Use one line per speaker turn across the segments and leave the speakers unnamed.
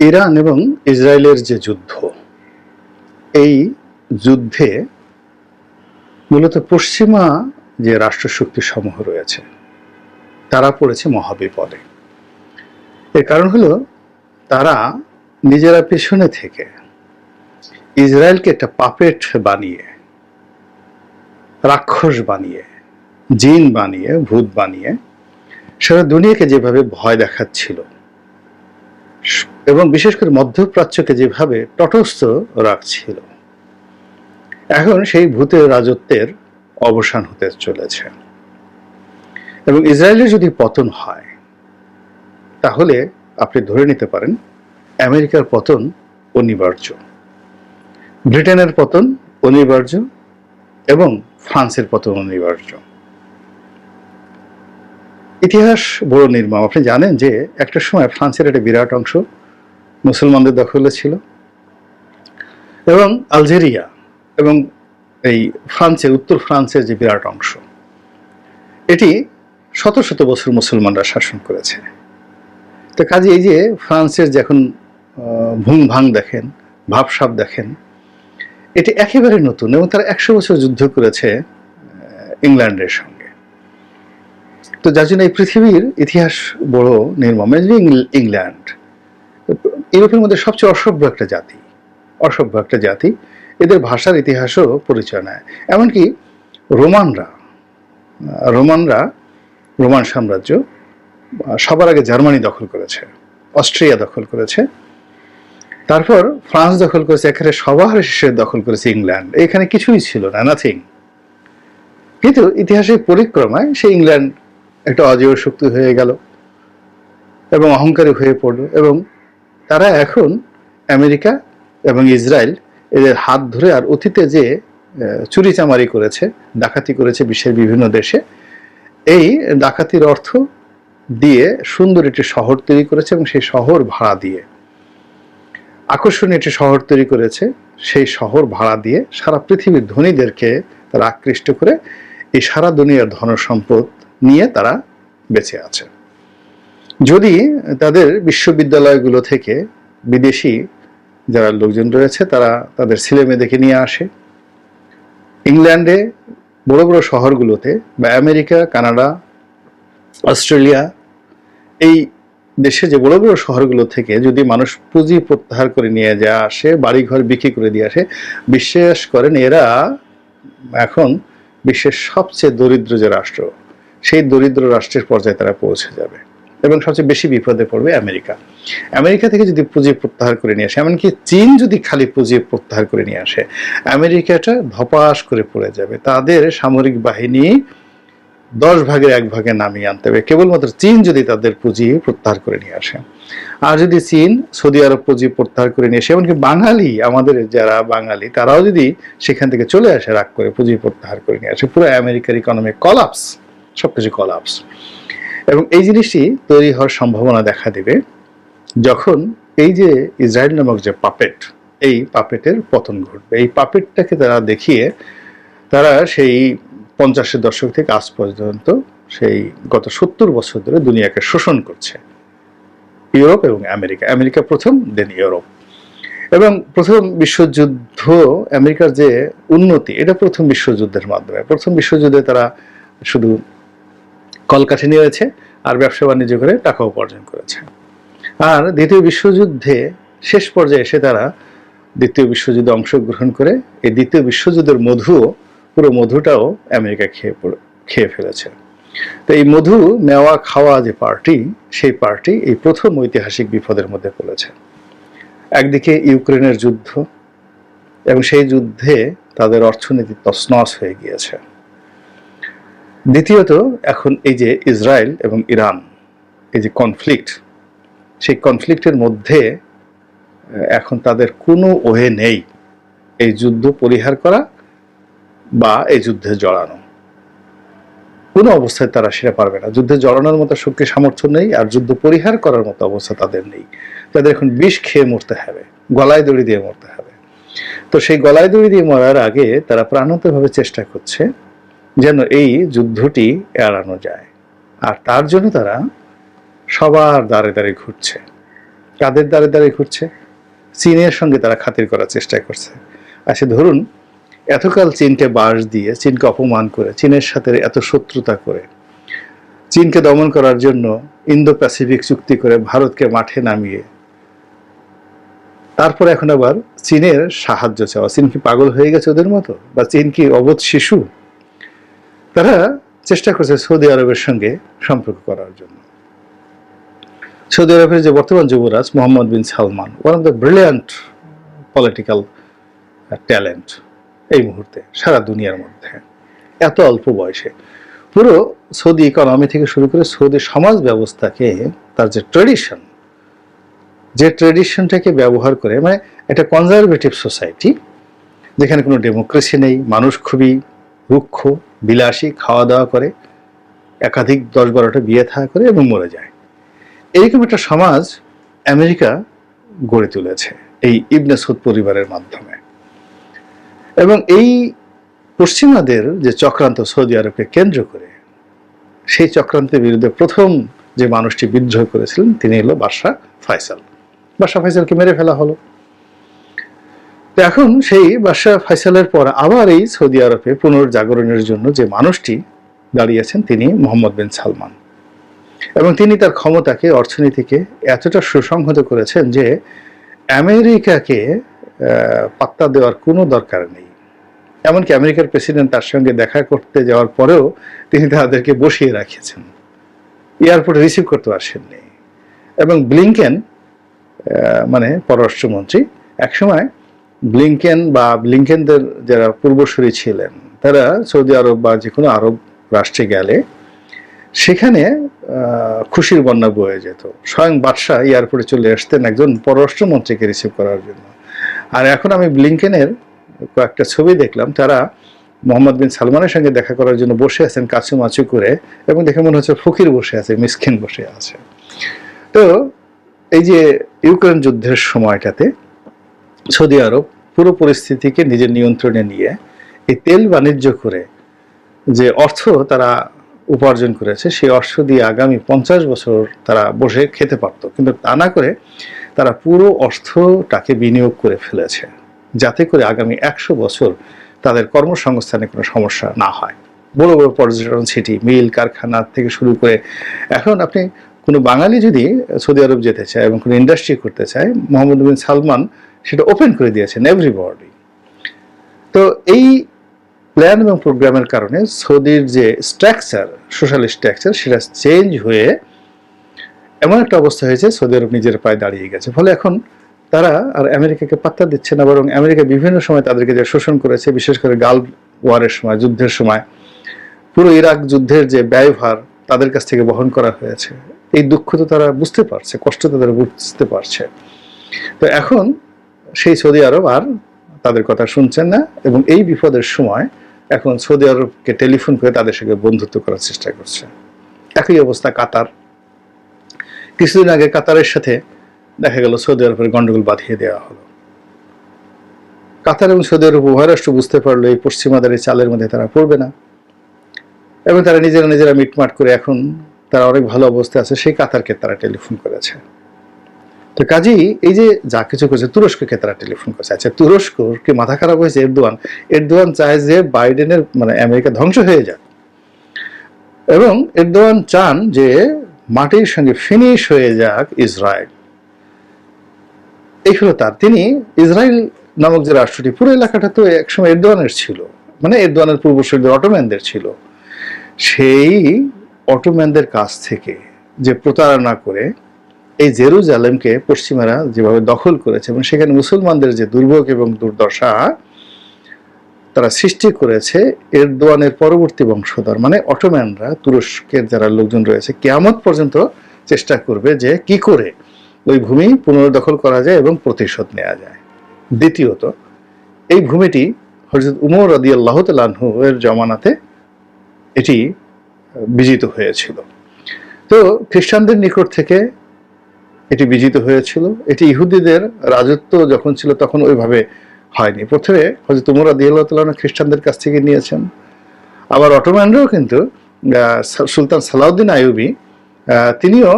Iran এবং ইসরায়েলের যে যুদ্ধ, এই যুদ্ধে মূলত পশ্চিমা যে রাষ্ট্রশক্তি সমূহ রয়েছে, তারা পড়েছে মহাবিপদে। এর কারণ হলো, তারা নিজেরা পেছনে থেকে ইসরায়েলকে একটা পাপেট বানিয়ে, রাক্ষস বানিয়ে, জিন বানিয়ে, ভূত বানিয়ে, সারা দুনিয়াকে যেভাবে ভয় দেখাচ্ছিল এবং বিশেষ করে মধ্যপ্রাচ্যকে যেভাবে তটস্থ রাখছিল, এখন সেই ভূতের রাজত্বের অবসান হতে চলেছে। এবং ইসরায়েলের যদি পতন হয়, তাহলে আপনি ধরে নিতে পারেন আমেরিকার পতন অনিবার্য, ব্রিটেনের পতন অনিবার্য এবং ফ্রান্সের পতন অনিবার্য। ইতিহাস বড় নির্মম। আপনি জানেন যে একটা সময় ফ্রান্সের একটা বিরাট অংশ মুসলমানদের দখলে ছিল এবং আলজেরিয়া এবং এই ফ্রান্সের উত্তর ফ্রান্সের যে বিরাট অংশ, এটি শত শত বছর মুসলমানরা শাসন করেছে। তো কাজে এই যে ফ্রান্সের যখন ভুং ভাং দেখেন, ভাবসাব দেখেন, এটি একেবারে নতুন এবং তারা একশো বছর যুদ্ধ করেছে ইংল্যান্ডের সঙ্গে। তো যার জন্য এই পৃথিবীর ইতিহাস বড় নির্মম ইংল্যান্ড। ইউরোপের মধ্যে সবচেয়ে অসভ্য একটা জাতি, অসভ্য একটা জাতি। এদের ভাষার ইতিহাসও পরিচয় নেয়। এমনকি রোমানরা রোমানরা, রোমান সাম্রাজ্য, সবার আগে জার্মানি দখল করেছে, অস্ট্রিয়া দখল করেছে। তারপর ফ্রান্স দখল করেছে, এখানে সবার শেষে দখল করেছে ইংল্যান্ড। এখানে কিছুই ছিল না নাথিং কিন্তু ইতিহাসের পরিক্রমায় সেই ইংল্যান্ড একটা অজেয় শক্তি হয়ে গেল এবং অহংকারী হয়ে পড়ল এবং তারা এখন আমেরিকা এবং ইসরায়েল এদের হাত ধরে আর অতীতে যে চুরিচামারি করেছে, ডাকাতি করেছে বিশ্বের বিভিন্ন দেশে, এই ডাকাতির অর্থ দিয়ে সুন্দর একটি শহর তৈরি করেছে এবং সেই শহর ভাড়া দিয়ে। আকর্ষণীয় একটি শহর তৈরি করেছে, সেই শহর ভাড়া দিয়ে সারা পৃথিবীর ধনীদেরকে তারা আকৃষ্ট করে এই সারা দুনিয়ার ধন সম্পদ নিয়ে তারা বেঁচে আছে। যদি তাদের বিশ্ববিদ্যালয়গুলো থেকে বিদেশি যারা লোকজন রয়েছে, তারা তাদের ছেলে মেয়েদেরকে নিয়ে আসে। ইংল্যান্ডে বড় বড় শহরগুলোতে বা আমেরিকা, কানাডা, অস্ট্রেলিয়া, এই দেশে যে বড় বড় শহরগুলো থেকে যদি মানুষ পুঁজি প্রত্যাহার করে নিয়ে যায় আসে, বাড়িঘর বিক্রি করে দিয়ে আসে, বিশ্বাস করেন এরা এখন বিশ্বের সবচেয়ে দরিদ্র যে রাষ্ট্র। সেই দরিদ্র রাষ্ট্রের পর্যায়ে তারা পৌঁছে যাবে। এবং সবচেয়ে বেশি বিপদে পড়বে আমেরিকা। আমেরিকা থেকে যদি পুঁজি প্রত্যাহার করে নিয়ে আসে, এমনকি চীন যদি খালি পুঁজি প্রত্যাহার করে নিয়ে আসে, আমেরিকাটা ধপাস করে পড়ে যাবে। তাদের সামরিক বাহিনী দশ ভাগের এক ভাগে নামিয়ে আনতে হবে। কেবলমাত্র চীন যদি তাদের পুঁজি প্রত্যাহার করে নিয়ে আসে। আর যদি চীন সৌদি আরব পুঁজি প্রত্যাহার করে নিয়ে আসে, এমনকি বাঙালি, আমাদের যারা বাঙালি, তারাও যদি সেখান থেকে চলে আসে রাগ করে পুঁজি প্রত্যাহার করে নিয়ে আসে, পুরো আমেরিকার ইকোনমি কলাপস সবকিছু কলাপস এবং এই জিনিসটি তৈরি হওয়ার সম্ভাবনা দেখা দেবে যখন এই যে ইসরায়েল নামক যে পাপেট এই পাপেটের পতন ঘটবে। এই পাপেটটাকে তারা দেখিয়ে তারা সেই পঞ্চাশের দশক থেকে আজ পর্যন্ত সেই গত সত্তর বছর ধরে দুনিয়াকে শোষণ করছে। ইউরোপ এবং আমেরিকা। আমেরিকা প্রথম দেন ইউরোপ। এবং প্রথম বিশ্বযুদ্ধ আমেরিকার যে উন্নতি, এটা প্রথম বিশ্বযুদ্ধের মাধ্যমে। প্রথম বিশ্বযুদ্ধে তারা শুধু কলকাঠি নিয়েছে আর ব্যবসা বাণিজ্য করে টাকা উপার্জন করেছে। আর দ্বিতীয় বিশ্বযুদ্ধে শেষ পর্যায়ে এসে তারা দ্বিতীয় বিশ্বযুদ্ধে অংশগ্রহণ করে, এই দ্বিতীয় বিশ্বযুদ্ধের মধুও পুরো মধুটাও আমেরিকা খেয়ে খেয়ে ফেলেছে। তো এই মধু, নেওয়া, খাওয়া যে পার্টি, সেই পার্টি এই প্রথম ঐতিহাসিক বিপদের মধ্যে পড়েছে। একদিকে ইউক্রেনের যুদ্ধ এবং সেই যুদ্ধে তাদের অর্থনীতি তছনছ হয়ে গিয়েছে। দ্বিতীয়ত, এখন এই যে ইসরায়েল এবং ইরান, এই যে কনফ্লিক্ট সেই কনফ্লিক্টের মধ্যে এখন তাদের কোনো ওয়ে নেই এই যুদ্ধ পরিহার করা বা এই যুদ্ধে জড়ানো। কোনো অবস্থায় তারা সেটা পারবে না। যুদ্ধে জড়ানোর মতো শক্তি সামর্থ্য নেই আর যুদ্ধ পরিহার করার মতো অবস্থা তাদের নেই। তাদের এখন বিষ খেয়ে মরতে হবে, গলায় দড়ি দিয়ে মরতে হবে। তো সেই গলায় দড়ি দিয়ে মরার আগে তারা প্রাণতভাবে চেষ্টা করছে যেন এই যুদ্ধটি এড়ানো যায়। আর তার জন্য তারা সবার দ্বারে দ্বারে ঘুরছে। কাদের দ্বারে দ্বারে ঘুরছে? চীনের সঙ্গে তারা খাতির করার চেষ্টা করছে। আচ্ছা ধরুন, এতকাল চীনকে বাস দিয়ে, চীনকে অপমান করে, চীনের সাথে এত শত্রুতা করে, চীনকে দমন করার জন্য ইন্দো প্যাসিফিক চুক্তি করে ভারতকে মাঠে নামিয়ে, তারপর এখন আবার চীনের সাহায্য চাওয়া, চীন কি পাগল হয়ে গেছে ওদের মতো? বা চীন কি অবোধ শিশু? তারা চেষ্টা করছে সৌদি আরবের সঙ্গে সম্পর্ক করার জন্য। সৌদি আরবের যে বর্তমান যুবরাজ Mohammed bin Salman one of the brilliant political talent এই মুহূর্তে সারা দুনিয়ার মধ্যে। এত অল্প বয়সে। পুরো সৌদি ইকোনমি থেকে শুরু করে সৌদি সমাজ ব্যবস্থাকে, তার যে ট্রেডিশন যে ট্রেডিশনটাকে ব্যবহার করে মানে একটা কনজারভেটিভ সোসাইটি যেখানে কোনো ডেমোক্রেসি নেই, মানুষ খুবই রুক্ষ বিলাসী খাওয়া দাওয়া করে, একাধিক দশ বারোটা বিয়ে থাকা করে এবং মরে যায়। এরকম একটা সমাজ আমেরিকা গড়ে তুলেছে এই ইবনে সৌদ পরিবারের মাধ্যমে। এবং এই পশ্চিমাদের যে চক্রান্ত সৌদি আরবকে কেন্দ্র করে, সেই চক্রান্তের বিরুদ্ধে প্রথম যে মানুষটি বিদ্রোহ করেছিলেন, তিনি হলো বাদশাহ ফয়সাল। বাদশাহ ফয়সালকে মেরে ফেলা হলো। তো এখন সেই বাদশাহ ফাইসালের পর আবার এই সৌদি আরবে পুনর্জাগরণের জন্য যে মানুষটি দাঁড়িয়েছেন তিনি মোহাম্মদ বিন সালমান। এবং তিনি তার ক্ষমতাকে, অর্থনীতিকে এতটা সুসংহত করেছেন যে আমেরিকাকে পাত্তা দেওয়ার কোনো দরকার নেই। এমনকি আমেরিকার প্রেসিডেন্ট তার সঙ্গে দেখা করতে যাওয়ার পরেও তিনি তাদেরকে বসিয়ে রাখিয়েছেন। এয়ারপোর্টে রিসিভ করতে আসেননি। এবং ব্লিংকেন মানে পররাষ্ট্রমন্ত্রী, একসময় ব্লিংকেন বা ব্লিংকেনদের যারা পূর্বসূরি ছিলেন, তারা সৌদি আরব বা যে কোনো আরব রাষ্ট্রে গেলে সেখানে খুশির বন্যা বয়ে যেত। স্বয়ং বাদশাহ এয়ারপোর্টে চলে আসতেন একজন পররাষ্ট্রমন্ত্রীকে রিসিভ করার জন্য। আর এখন আমি ব্লিংকেনের কয়েকটা ছবি দেখলাম, তারা মোহাম্মদ বিন সালমানের সঙ্গে দেখা করার জন্য বসে আছেন কাছু মাছু করে এবং দেখে মনে হচ্ছে ফকির বসে আছে, মিসকিন বসে আছে। তো এই যে ইউক্রেন যুদ্ধের সময়টাতে সৌদি আরব পুরো পরিস্থিতিকে নিজের নিয়ন্ত্রণে নিয়ে এই তেল বাণিজ্য করে যে অর্থ তারা উপার্জন করেছে, সেই অর্থ দিয়ে আগামী পঞ্চাশ বছর তারা বসে খেতে পারত। কিন্তু তা না করে তারা পুরো অর্থটাকে বিনিয়োগ করে ফেলেছে, যাতে করে আগামী একশো বছর তাদের কর্মসংস্থানে কোনো সমস্যা না হয়। বড় বড় পর্যটন সিটি, মিল, কারখানা থেকে শুরু করে এখন আপনি কোনো বাঙালি যদি সৌদি আরব যেতে চায় এবং কোনো ইন্ডাস্ট্রি করতে চায়, মোহাম্মদ বিন সালমান সেটা ওপেন করে দিয়েছেন এভরিবডি তো এই প্ল্যান এবং প্রোগ্রামের কারণে সৌদির যে স্ট্রাকচার সোশ্যাল স্ট্রাকচার সেটা চেঞ্জ হয়ে এমন একটা অবস্থা হয়েছে, সৌদি আরব নিজের পায়ে দাঁড়িয়ে গেছে। ফলে এখন তারা আর আমেরিকাকে পাত্তা দিচ্ছে না, বরং আমেরিকা বিভিন্ন সময় তাদেরকে যে শোষণ করেছে, বিশেষ করে গাল ওয়ারের সময়, যুদ্ধের সময়, পুরো ইরাক যুদ্ধের যে ব্যয়ভার তাদের কাছ থেকে বহন করা হয়েছে। এই দুঃখ তো তারা বুঝতে পারছে, কষ্ট তাদের বুঝতে পারছে। তো এখন সেই সৌদি আরব আর তাদের কথা শুনছেন না এবং এই বিপদের সময় এখন সৌদি আরবকে টেলিফোন করে তাদের সঙ্গে বন্ধুত্ব করার চেষ্টা করছে। একই অবস্থা কাতার। কিছুদিন আগে কাতারের সাথে দেখা গেল সৌদি আরবের গন্ডগোল বাঁধিয়ে দেওয়া হলো। কাতার এবং সৌদি আরব উভয় রাষ্ট্র বুঝতে পারল এই পশ্চিমাদের এই চালের মধ্যে তারা পড়বে না। এবং তারা নিজেরা নিজেরা মিটমাট করে এখন তারা অনেক ভালো অবস্থায় আছে, সেই কাতারকে তারা টেলিফোন করেছে। তো কাজেই এই যে যা কিছু করছে, তুরস্ককে তারা টেলিফোন করছে। আচ্ছা তুরস্ক কি মাথা খারাপ হয়েছে এরদোয়ান। এরদোয়ান চায় যে বাইডেনের মানে আমেরিকা ধ্বংস হয়ে যাক। এবং এরদোয়ান চান যে মাটির সঙ্গে ফিনিশ হয়ে যাক ইসরায়েল। এই হলো তার। তিনি ইসরায়েল নামক যে রাষ্ট্রটি, পুরো এলাকাটা তো একসময় এরদোয়ানের ছিল। মানে এরদোয়ানের পূর্বসূরীদের অটোম্যানদের ছিল। সেই অটোম্যানদের কাছ থেকে যে প্রতারণা করে এই জেরুজালেমকে পশ্চিমারা যেভাবে দখল করেছে এবং সেখানে মুসলমানদের যে দুর্ভোগ এবং দুর্দশা, তারা সৃষ্টি করেছে এরদোয়ানের পরবর্তী বংশধর মানে অটোম্যানরা, তুরস্কের যারা লোকজন রয়েছে, কেয়ামত পর্যন্ত চেষ্টা করবে যে কি করে ওই ভূমি পুনর্দখল করা যায় এবং প্রতিশোধ নেওয়া যায়। দ্বিতীয়ত, এই ভূমিটি হজরত উমর রদি আল্লাহ এর জমানাতে এটি বিজিত হয়েছিল। তো খ্রিস্টানদের নিকট থেকে এটি বিজিত হয়েছিল। এটি ইহুদিদের রাজত্ব যখন ছিল তখন ওইভাবে হয়নি। প্রথমে হয়তো তোমরা দিয়াল্লাহ খ্রিস্টানদের কাছ থেকে নিয়েছেন। আবার অটোম্যানরাও কিন্তু সুলতান সালাউদ্দিন আয়ুবি তিনিও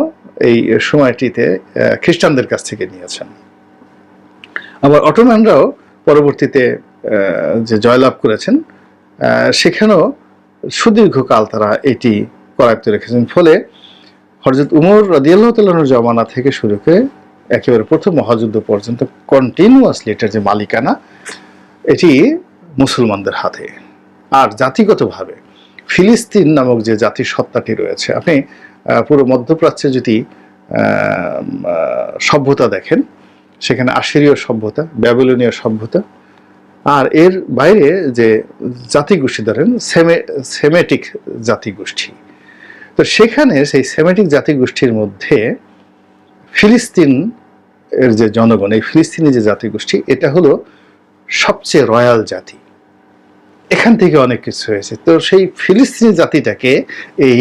এই সময়টিতে খ্রিস্টানদের কাছ থেকে নিয়েছেন। আবার অটোম্যানরাও পরবর্তীতে যে জয়লাভ করেছেন সেখানেও সুদীর্ঘকাল তারা এটি করায়ত্ত রেখেছেন। ফলে হরজত উমর তাল্লাহর জমানা থেকে শুরু করে একেবারে প্রথম মহাযুদ্ধ পর্যন্ত কন্টিনিউয়াসলি এটার যে মালিকানা, এটি মুসলমানদের হাতে। আর জাতিগতভাবে ফিলিস্তিন নামক যে জাতির সত্তাটি রয়েছে, আপনি পুরো মধ্যপ্রাচ্যে যদি সভ্যতা দেখেন, সেখানে আশিরীয় সভ্যতা, ব্যাবিলনীয় সভ্যতা, আর এর বাইরে যে জাতিগোষ্ঠী ধরেন, সেমে, সেমেটিক জাতিগোষ্ঠী তো সেখানে সেই সেমেটিক জাতিগোষ্ঠীর মধ্যে ফিলিস্তিন এর যে জনগণ, এই ফিলিস্তিনি যে জাতিগোষ্ঠী, এটা হলো সবচেয়ে রয়্যাল জাতি। এখান থেকে অনেক কিছু হয়েছে। তো সেই ফিলিস্তিনি জাতিটাকে এই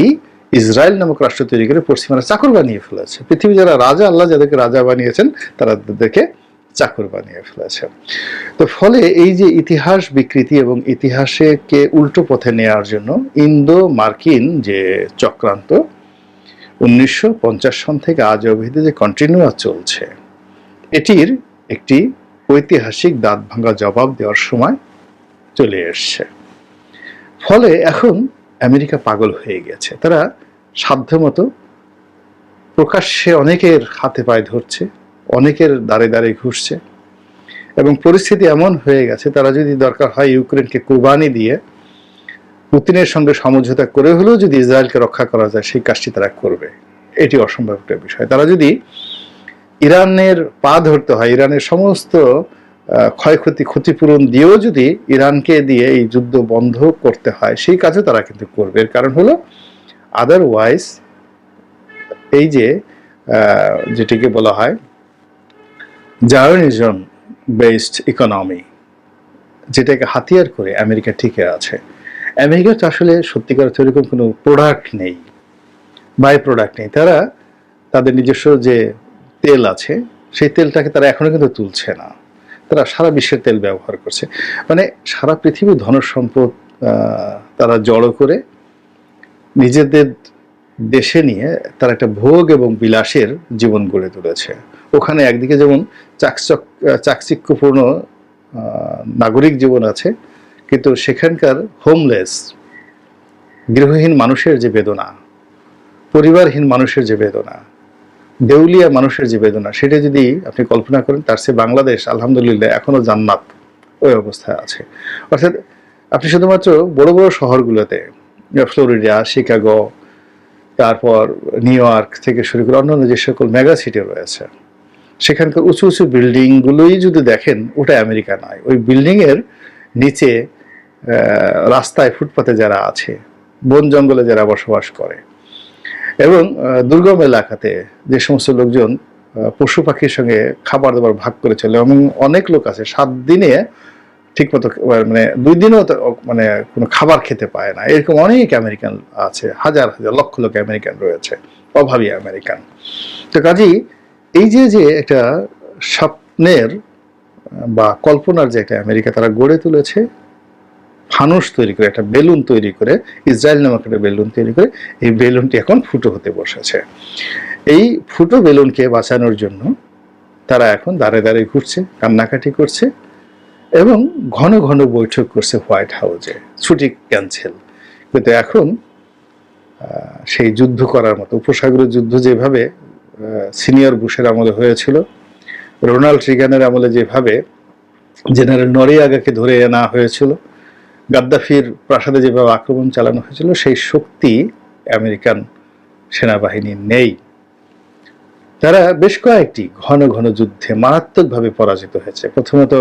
ইসরায়েল নামক রাষ্ট্র তৈরি করে পশ্চিমারা চাকর বানিয়ে ফেলেছে। পৃথিবী যারা রাজা, আল্লাহ যাদেরকে রাজা বানিয়েছেন, তারা তাদেরকে চাকর বানিয়ে ফেলেছে তো ফলে এই যে ইতিহাস বিকৃতি এবং ইতিহাসকে উল্টো পথে নেওয়ার জন্য ইন্দো মার্কিন যে চক্রান্ত, উনিশশো পঞ্চাশ সন থেকে আজ অবধি যে কন্টিনিউয়াস চলছে, এটির একটি ঐতিহাসিক দাঁত ভাঙা জবাব দেওয়ার সময় চলে এসছে। ফলে এখন আমেরিকা পাগল হয়ে গেছে। তারা সাধ্যমতো প্রকাশ্যে অনেকের হাতে পায়ে ধরছে। অনেকের দাঁড়ে দাঁড়ে ঘুরছে এবং পরিস্থিতি এমন হয়ে গেছে, তারা যদি দরকার হয় ইউক্রেনকে কুরবানি দিয়ে পুতিনের সঙ্গে সমঝোতা করে হলেও যদি ইসরায়েলকে রক্ষা করা যায়, সেই কাজটি তারা করবে। এটি অসম্ভব একটা বিষয়। তারা যদি ইরানের পা ধরতে হয়, ইরানের সমস্ত ক্ষয়ক্ষতি, ক্ষতিপূরণ দিয়েও যদি ইরানকে দিয়ে এই যুদ্ধ বন্ধ করতে হয়, সেই কাজও তারা কিন্তু করবে। এর কারণ হলো আদারওয়াইজ এই যে যেটিকে বলা হয় জার্নিজম বেসড ইকোনমি যেটাকে হাতিয়ার করে আমেরিকা টিকে আছে। আমেরিকা তো আসলে সত্যিকার অর্থে এরকম কোনো প্রোডাক্ট নেই বাই প্রোডাক্ট নেই। তারা তাদের নিজস্ব যে তেল আছে, সেই তেলটাকে তারা এখনও কিন্তু তুলছে না। তারা সারা বিশ্বের তেল ব্যবহার করছে। মানে সারা পৃথিবীর ধনসম্পদ তারা জড়ো করে নিজেদের দেশে নিয়ে তার একটা ভোগ এবং বিলাসের জীবন গড়ে তুলেছে। ওখানে একদিকে যেমন চাকচক, চাকচিক্যপূর্ণ নাগরিক জীবন আছে, কিন্তু সেখানকার হোমলেস গৃহহীন মানুষের যে বেদনা, পরিবারহীন মানুষের যে বেদনা, দেউলিয়া মানুষের যে বেদনা, সেটা যদি আপনি কল্পনা করেন, তার সে বাংলাদেশ আলহামদুলিল্লাহ এখনও জান্নাত ওই অবস্থায় আছে। অর্থাৎ আপনি শুধুমাত্র বড় বড় শহরগুলোতে, ফ্লোরিডা, শিকাগো তারপর নিউ ইয়র্ক থেকে শুরু করে অন্যান্য যে সকল মেগা সিটি রয়েছে, সেখানকার উঁচু উঁচু বিল্ডিংগুলোই যদি দেখেন, ওটা আমেরিকা নয়। ওই বিল্ডিংয়ের নিচে রাস্তায় ফুটপাতে যারা আছে, বন জঙ্গলে যারা বসবাস করে, এবং দুর্গম এলাকাতে যে সমস্ত লোকজন পশু পাখির সঙ্গে খাবার দাবার ভাগ করে চলে, এবং অনেক লোক আছে। সাত দিনে ঠিকমতো মানে দুই দিনও মানে কোনো খাবার খেতে পায় না। এরকম অনেক আমেরিকান আছে, হাজার হাজার, লক্ষ লক্ষ আমেরিকান রয়েছে, অভাবী আমেরিকান। তো কাজেই এই যে যে একটা স্বপ্নের বা কল্পনার যে একটা আমেরিকা তারা গড়ে তুলেছে, ফানুস তৈরি করে, একটা বেলুন তৈরি করে, ইসরায়েল নামক একটা বেলুন তৈরি করে, এই বেলুনটি এখন ফুটো হতে বসেছে। এই ফুটো বেলুনকে বাঁচানোর জন্য তারা এখন দাঁড়ে দাঁড়িয়ে ঘুরছে, কান্নাকাটি করছে। এবং ঘন ঘন বৈঠক করছে হোয়াইট হাউসে। ছুটি ক্যান্সেল কিন্তু এখন সেই যুদ্ধ করার মতো উপসাগরের যুদ্ধ যেভাবে সিনিয়র বুশের আমলে হয়েছিল, রোনাল্ড রিগানের আমলে যেভাবে জেনারেল নরিয়াগাকে ধরে আনা হয়েছিল, গাদ্দাফির প্রাসাদে যেভাবে আক্রমণ চালানো হয়েছিল, সেই শক্তি আমেরিকান সেনাবাহিনী নেই। তারা বেশ কয়েকটি ঘন ঘন যুদ্ধে মারাত্মকভাবে পরাজিত হয়েছে। প্রথমত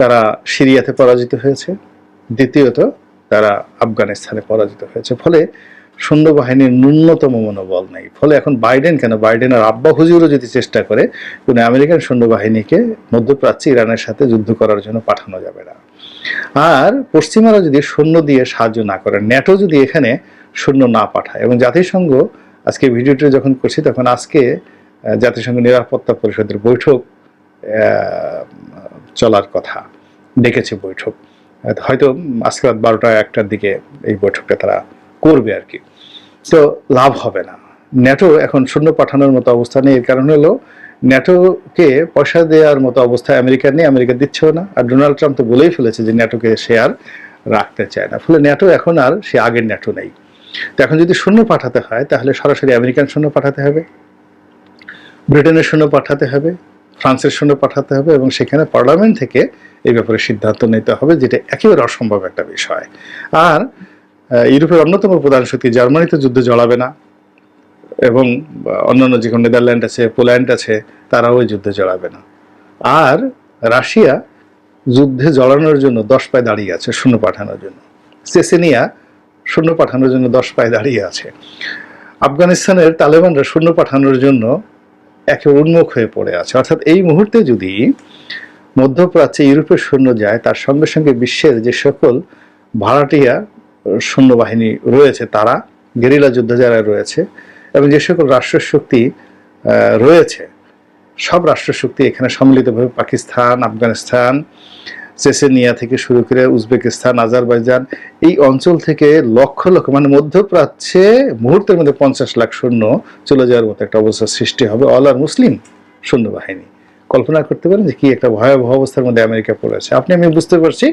তারা সিরিয়াতে পরাজিত হয়েছে। দ্বিতীয়ত, তারা আফগানিস্তানে পরাজিত হয়েছে। ফলে সৈন্য বাহিনীর ন্যূনতম মনোবল নেই। ফলে এখন বাইডেন কেন? বাইডেন আর আব্বা হুজুরও যদি চেষ্টা করে, কোনো আমেরিকান সৈন্যবাহিনীকে মধ্যপ্রাচ্যে ইরানের সাথে যুদ্ধ করার জন্য পাঠানো যাবে না। আর পশ্চিমারা যদি সৈন্য দিয়ে সাহায্য না করে, ন্যাটো যদি এখানে সৈন্য না পাঠায়, এবং জাতিসংঘ আজকে ভিডিওটি যখন করছি, তখন আজকে জাতিসংঘ নিরাপত্তা পরিষদের বৈঠক চলার কথা ডেকেছে বৈঠক। হয়তো আজকে রাত বারোটা একটার দিকে এই বৈঠকটা তারা করবে আর কি। তো লাভ হবে না। ন্যাটো এখন শূন্য পাঠানোর মতো অবস্থা নেই। এর কারণ হলো ন্যাটোকে পয়সা দেওয়ার মতো অবস্থা আমেরিকার নেই, আমেরিকা দিচ্ছেও না। আর ডোনাল্ড ট্রাম্প তো বলেই ফেলেছে যে ন্যাটোকে সে আর রাখতে চায় না। ফলে ন্যাটো এখন আর সে আগের ন্যাটো নেই। তো এখন যদি শূন্য পাঠাতে হয়, তাহলে সরাসরি আমেরিকান শূন্য পাঠাতে হবে। ব্রিটেনের শূন্য পাঠাতে হবে। ফ্রান্সের সঙ্গে পাঠাতে হবে এবং সেখানে পার্লামেন্ট থেকে এই ব্যাপারে সিদ্ধান্ত নিতে হবে, যেটা একেবারে অসম্ভব একটা বিষয়। আর ইউরোপের অন্যতম প্রধান শক্তি জার্মানিতে যুদ্ধে জড়াবে না এবং অন্যান্য যে কোনো নেদারল্যান্ড আছে, পোল্যান্ড আছে, তারাও ওই যুদ্ধে জড়াবে না। আর, রাশিয়া যুদ্ধে জড়ানোর জন্য দশ পায়ে দাঁড়িয়ে আছে, শূন্য পাঠানোর জন্য। চেসেনিয়া শূন্য পাঠানোর জন্য দশ পায়ে দাঁড়িয়ে আছে। আফগানিস্তানের তালেবানরা শূন্য পাঠানোর জন্য একে উন্মুখ হয়ে পড়ে আছে। অর্থাৎ এই মুহূর্তে যদি মধ্যপ্রাচ্যে ইউরোপের সৈন্য যায়, তার সঙ্গে সঙ্গে বিশ্বের যে সকল ভাড়াটিয়া সৈন্যবাহিনী রয়েছে, তারা গেরিলা যুদ্ধ যারা রয়েছে এবং যে সকল রাষ্ট্রশক্তি রয়েছে, সব রাষ্ট্রশক্তি এখানে সম্মিলিতভাবে পাকিস্তান, আফগানিস্তান চেচেনিয়া থেকে শুরু করে উজবেকিস্তান, আজারবাইজান, এই অঞ্চল থেকে লক্ষ লক্ষ মানে মধ্যপ্রাচ্যে মুহূর্তের মধ্যে পঞ্চাশ লাখ সৈন্য চলে যাওয়ার মতো একটা অবস্থা সৃষ্টি হবে। অল আর মুসলিম সৈন্যবাহিনী। কল্পনা করতে পারেন যে কি একটা ভয়াবহ অবস্থার মধ্যে আমেরিকা পড়েছে আপনি, আমি বুঝতে পারছি